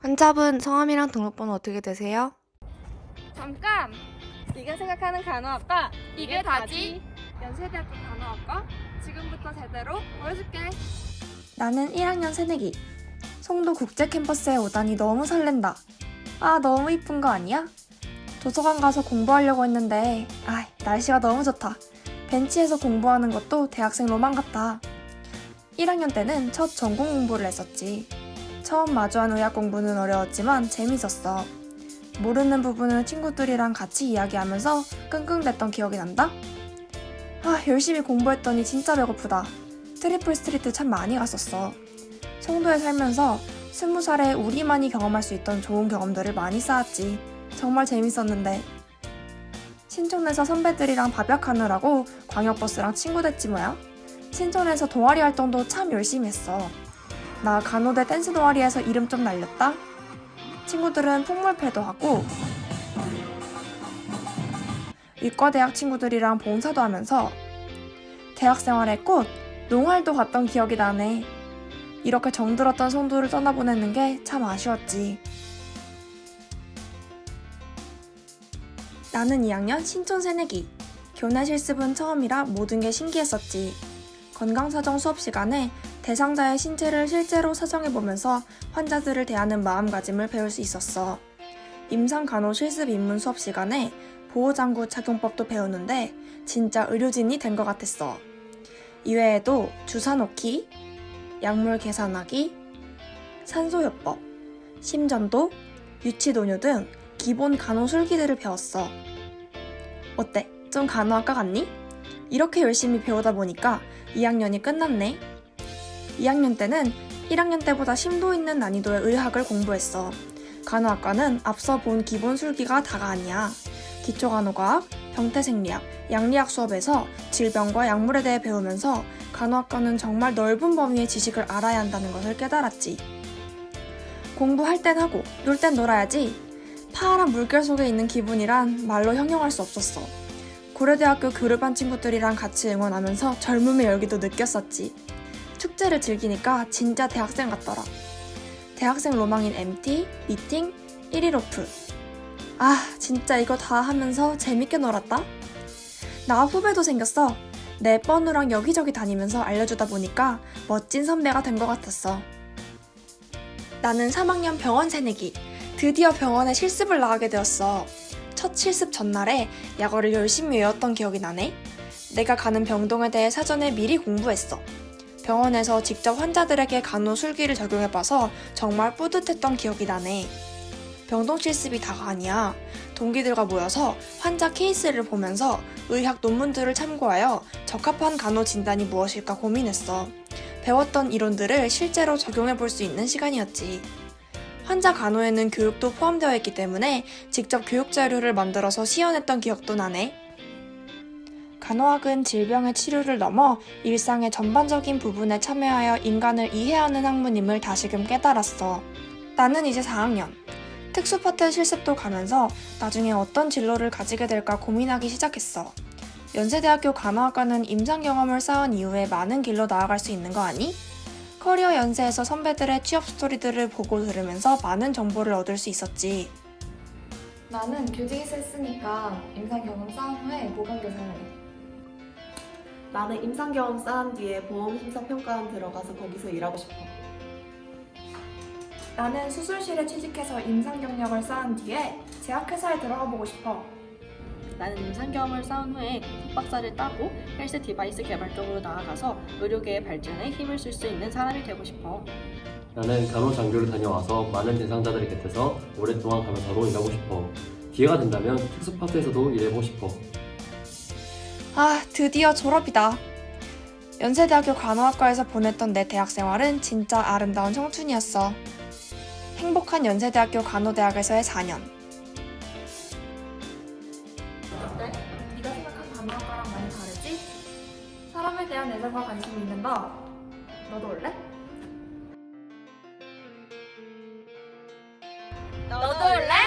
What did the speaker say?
환자분 성함이랑 등록번호 어떻게 되세요? 잠깐! 네가 생각하는 간호학과 이게 다지? 연세대학교 간호학과 지금부터 제대로 보여줄게 나는 1학년 새내기. 송도 국제 캠퍼스에 오다니 너무 설렌다. 아, 너무 이쁜 거 아니야? 도서관 가서 공부하려고 했는데, 아, 날씨가 너무 좋다. 벤치에서 공부하는 것도 대학생 로망 같다. 1학년 때는 첫 전공 공부를 했었지. 처음 마주한 의학 공부는 어려웠지만 재밌었어. 모르는 부분은 친구들이랑 같이 이야기하면서 끙끙댔던 기억이 난다. 아, 열심히 공부했더니 진짜 배고프다. 트리플 스트리트 참 많이 갔었어. 송도에 살면서 스무 살에 우리만이 경험할 수 있던 좋은 경험들을 많이 쌓았지. 정말 재밌었는데. 신촌에서 선배들이랑 밥약하느라고 광역버스랑 친구 됐지 뭐야. 신촌에서 동아리 활동도 참 열심히 했어. 나 간호대 댄스 동아리에서 이름 좀 날렸다. 친구들은 풍물패도 하고 의과대학 친구들이랑 봉사도 하면서 대학 생활의 꽃 농활도 갔던 기억이 나네. 이렇게 정들었던 송도를 떠나보내는 게 참 아쉬웠지. 나는 2학년 신촌 새내기. 교내 실습은 처음이라 모든 게 신기했었지. 건강사정 수업 시간에 대상자의 신체를 실제로 사정해보면서 환자들을 대하는 마음가짐을 배울 수 있었어. 임상 간호 실습 입문 수업 시간에 보호장구 착용법도 배우는데 진짜 의료진이 된 것 같았어. 이외에도 주사 놓기, 약물 계산하기, 산소요법, 심전도, 유치도뇨 등 기본 간호 술기들을 배웠어. 어때? 좀 간호학과 같니? 이렇게 열심히 배우다 보니까 2학년이 끝났네. 2학년 때는 1학년 때보다 심도 있는 난이도의 의학을 공부했어. 간호학과는 앞서 본 기본 술기가 다가 아니야. 기초간호과학, 병태생리학, 양리학 수업에서 질병과 약물에 대해 배우면서 간호학과는 정말 넓은 범위의 지식을 알아야 한다는 것을 깨달았지. 공부할 땐 하고 놀 땐 놀아야지. 파란 물결 속에 있는 기분이란 말로 형용할 수 없었어. 고려대학교 교류반 친구들이랑 같이 응원하면서 젊음의 열기도 느꼈었지. 축제를 즐기니까 진짜 대학생 같더라. 대학생 로망인 MT, 미팅, 1일 오프. 아, 진짜 이거 다 하면서 재밌게 놀았다. 나 후배도 생겼어. 내 번호랑 여기저기 다니면서 알려주다 보니까 멋진 선배가 된 것 같았어. 나는 3학년 병원 새내기. 드디어 병원에 실습을 나가게 되었어. 첫 실습 전날에 약어를 열심히 외웠던 기억이 나네. 내가 가는 병동에 대해 사전에 미리 공부했어. 병원에서 직접 환자들에게 간호 술기를 적용해봐서 정말 뿌듯했던 기억이 나네. 병동 실습이 다가 아니야. 동기들과 모여서 환자 케이스를 보면서 의학 논문들을 참고하여 적합한 간호 진단이 무엇일까 고민했어. 배웠던 이론들을 실제로 적용해 볼 수 있는 시간이었지. 환자 간호에는 교육도 포함되어 있기 때문에 직접 교육 자료를 만들어서 시연했던 기억도 나네. 간호학은 질병의 치료를 넘어 일상의 전반적인 부분에 참여하여 인간을 이해하는 학문임을 다시금 깨달았어. 나는 이제 4학년. 특수파트 실습도 가면서 나중에 어떤 진로를 가지게 될까 고민하기 시작했어. 연세대학교 간호학과는 임상 경험을 쌓은 이후에 많은 길로 나아갈 수 있는 거 아니? 커리어 연세에서 선배들의 취업 스토리들을 보고 들으면서 많은 정보를 얻을 수 있었지. 나는 교직에서 했으니까 임상 경험 쌓은 후에 보건교사를 해. 나는 임상 경험 쌓은 뒤에 보험 심사 평가원 들어가서 거기서 일하고 싶어. 나는 수술실에 취직해서 임상 경력을 쌓은 뒤에 제약회사에 들어가 보고 싶어. 나는 임상 경험을 쌓은 후에 석박사를 따고 헬스 디바이스 개발 쪽으로 나아가서 의료계의 발전에 힘을 쓸 수 있는 사람이 되고 싶어. 나는 간호장교를 다녀와서 많은 대상자들 곁에서 오랫동안 간호사로 일하고 싶어. 기회가 된다면 특수파트에서도 일해보고 싶어. 아, 드디어 졸업이다. 연세대학교 간호학과에서 보냈던 내 대학 생활은 진짜 아름다운 청춘이었어. 행복한 연세대학교 간호대학에서의 4년. 사랑에 대한 애정과 관심이 있는 너 너도 올래? 너도 올래?